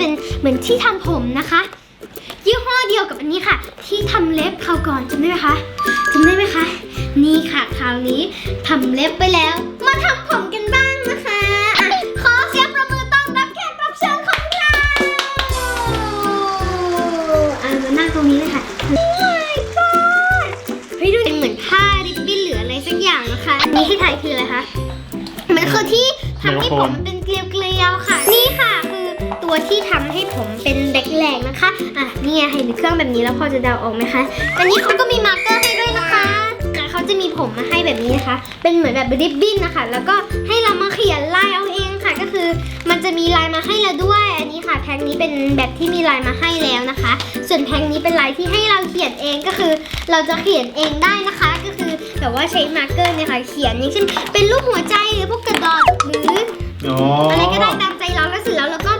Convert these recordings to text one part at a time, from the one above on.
เป็นเหมือนที่ทำผมนะคะ ยี่ห้อเดียวกับอันนี้ค่ะ ที่ทำเล็บคราวก่อนจำได้ไหมคะจำได้ไหมคะ นี่ค่ะคราวนี้ทำเล็บไปแล้ว มาทำผมกันบ้างนะคะอะขอเสียงประมือต้อนรับแขกรับเชิญของเราอะมานั่งตรงนี้เลยค่ะ my god เฮ้ยดูเป็นเหมือนผ้าริบบิ้นหรืออะไรสักอย่างนะคะอันนี้ที่ไทยคืออะไรคะมันคือที่ทำให้ผมมันเป็นเกลียวๆค่ะนี่ค่ะ ตัวที่ทำให้ผมเป็นแหลกๆนะคะ อะนี่ไงเห็นเครื่องแบบนี้แล้วพอจะเดาออกไหมคะอันนี้เขาก็มีมาร์กเกอร์ให้ด้วยนะคะอะเขาจะมีผมมาให้แบบนี้นะคะ เป็นเหมือนแบบริบบิ้นนะคะ แล้วก็ให้เรามาเขียนลายเอาเองค่ะ ก็คือมันจะมีลายมาให้เราด้วย อันนี้ค่ะ แพ็คนี้เป็นแบบที่มีลายมาให้แล้วนะคะ ส่วนแพ็คนี้เป็นลายที่ให้เราเขียนเองก็คือ เราจะเขียนเองได้นะคะ ก็คือแบบว่าใช้มาร์กเกอร์เนี่ยค่ะ เขียนอย่างเช่นเป็นรูปหัวใจหรือพวกกระดอทหรืออ๋ออะไรก็ได้ตามใจเราแล้วเสร็จแล้วเราก็มาวางใ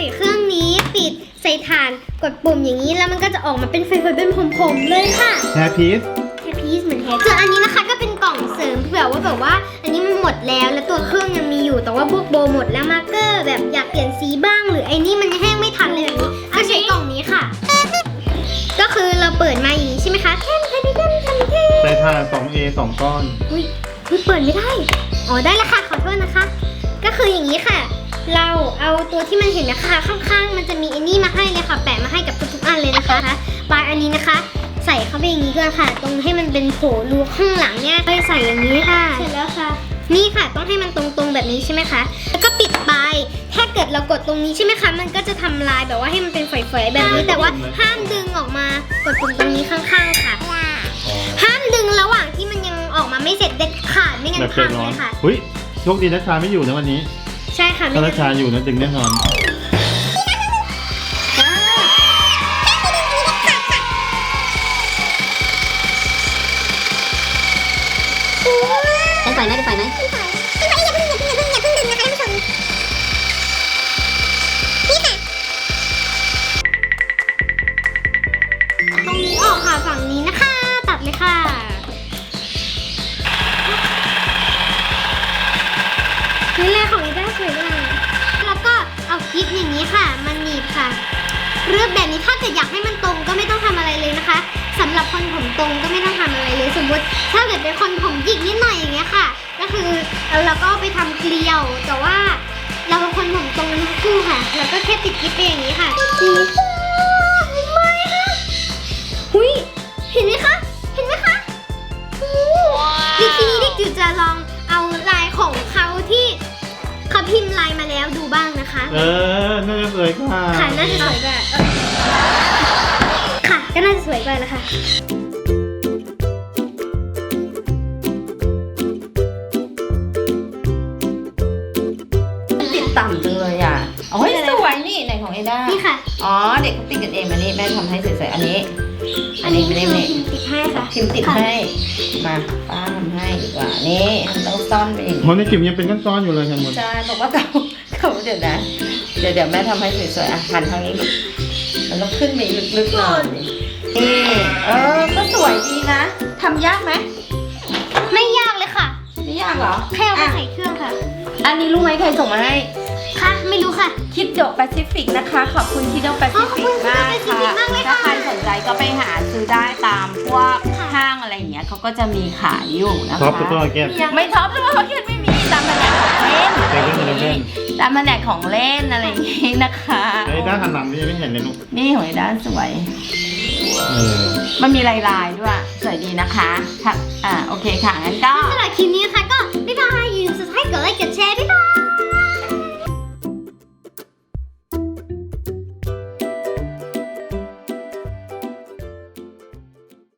ส่เครื่องนี้ปิดใส่ถ่านกดปุ่มอย่างนี้แล้วมันก็จะออกมาเป็นไฟๆเป็นผมๆเลยค่ะแฮร์พีซแค่พีซเหมือนแฮร์ส่วนอันนี้นะคะก็เป็นกล่องเสริมเผื่อว่าแบบว่า อันนี้มันหมดแล้วแล้วตัวเครื่องยังมีอยู่แต่ว่าพวกโบหมดแล้วมาร์กเกอร์ แบบอยากเปลี่ยนสีบ้าง หรือไอ้นี่มันแห้งไม่ทันเลยแบบนี้ก็ใช้กล่องนี้ค่ะ ก็คือเราเปิดมาอย่างนี้ใช่ไหมคะแท่นแท่นแท่นแท่นแท่นใส่ถ่าน 2A 2 ก้อนอุ้ยอุ๊ยเปิดไม่ได้อ๋อได้แล้วค่ะขอโทษนะคะ เราเอาตัวที่มันเห็นนะคะ ข้างๆ มันจะมีไอ้นี่มาให้เลยค่ะ แปะมาให้กับทุกๆอันเลยนะคะปลายอันนี้นะคะ ใส่เข้าไปอย่างนี้ก่อนค่ะ ตรงให้มันเป็นโผล่รูข้างหลังเนี่ยก็ใส่อย่างนี้ค่ะ เสร็จแล้วค่ะ นี่ค่ะต้องให้มันตรงๆแบบนี้ใช่ไหมคะ แล้วก็ปิดไปถ้าเกิดเรากดตรงนี้ใช่ไหมคะ มันก็จะทำลายแบบว่าให้มันเป็นฝอยๆแบบนี้ แต่ว่าห้ามดึงออกมากดปุ่มตรงนี้ข้างๆค่ะ ห้ามดึงระหว่างที่มันยังออกมาไม่เสร็จเด็ดขาดไม่งั้แบนบใจพังร้อเลนยค่ะหุ้ยโชคดีนะชาไม่อยู่นะวันนี้ใช่ค่ะไม่ถ้างั้นะชาอยู่นะดึงแน่นอน เป็นไฟไหมเป็นไฟไหมตรงนี้ออกค่ะฝั่งนี้นะคะ ตัดเลยค่ะ ตรงก็ไม่ต้องทำอะไรเลย สมมติถ้าเกิดเป็นคนผมหยิกนิดหน่อยอย่างเงี้ยค่ะ ก็คือเราก็เอาไปทำเกลียว แต่ว่าเราเป็นคนผมตรงกันทั้งคู่ค่ะ เราก็แค่ติดกิ๊บไปอย่างนี้ค่ะดีไม่ค่ะหุยเห็นไหมคะเห็นไหมคะดีทีนี้เด็กจิ๋วจะลองเอาลายของเขาที่เขาพิมพ์ลายมาแล้วดูบ้างนะคะ เออ น่าจะสวยค่ะค่ะน่าจะสวยกว่าเอ่อค่ะ ก็น่าจะสวยกว่านะคะ ไหนของเอด้านี่ค่ะ อ๋อ เด็กเขาติดกันเองมานี่แม่ทำให้สวยๆอันนี้ อันนี้ไม่ได้คืเมอพิมพ์ติดให้ค่ะพิมพ์ติดให้ มาป้าทำให้ดีกว่า นี่มันต้องซ่อนไปอย่างเพนี้ราะในจิ๋มยังเป็นก้อนๆอยู่เลยค่ะหมดใช่บอกว่าเขาเขาเดี๋ยวนะ เดี๋ยวเดี๋ยวแม่ทำให้สวยๆอะหันทางนี้ลูกมันต้องขึ้นไปลึกๆหน่อยนี่เออ ก็สวยดีนะทำยากไหมไม่ยากเลยค่ะ ไม่ยากเหรอ แค่เอาไปอะใส่เครื่องค่ะ อันนี้รู้ไหมใครส่งมาให้ ค่ะไม่รู้ค่ะ คิดโดแปซิฟิกนะคะ ขอบคุณคิดโดแปซิอ๋อขอบฟิคุกณมาก Kido Pacific มากเลยถ้าค่ะใครสนใจก็ไปหาซื้อได้ตามพวกค่ะห้างอะไรอย่างเงี้ยเขาก็จะมีขายอยู่นะคะท็อปซุปเปอร์มาร์เก็ตไม่ท็อปซุปเปอร์มาร์เก็ตไม่มีตามแผนกของเล่นเซเว่นอีเลฟเว่นตามแผนกของเล่นอะไรอย่างงี้นะคะไอ้ด้านหันหลังนี่ยังไม่เห็นเลยลูกนี่ของไอ้ด้านสวยเออมันมีลายๆด้วยสวยดีนะคะถ้าอ่าโอเคค่ะงั้นก็สำหรับคลิปนี้นะคะก็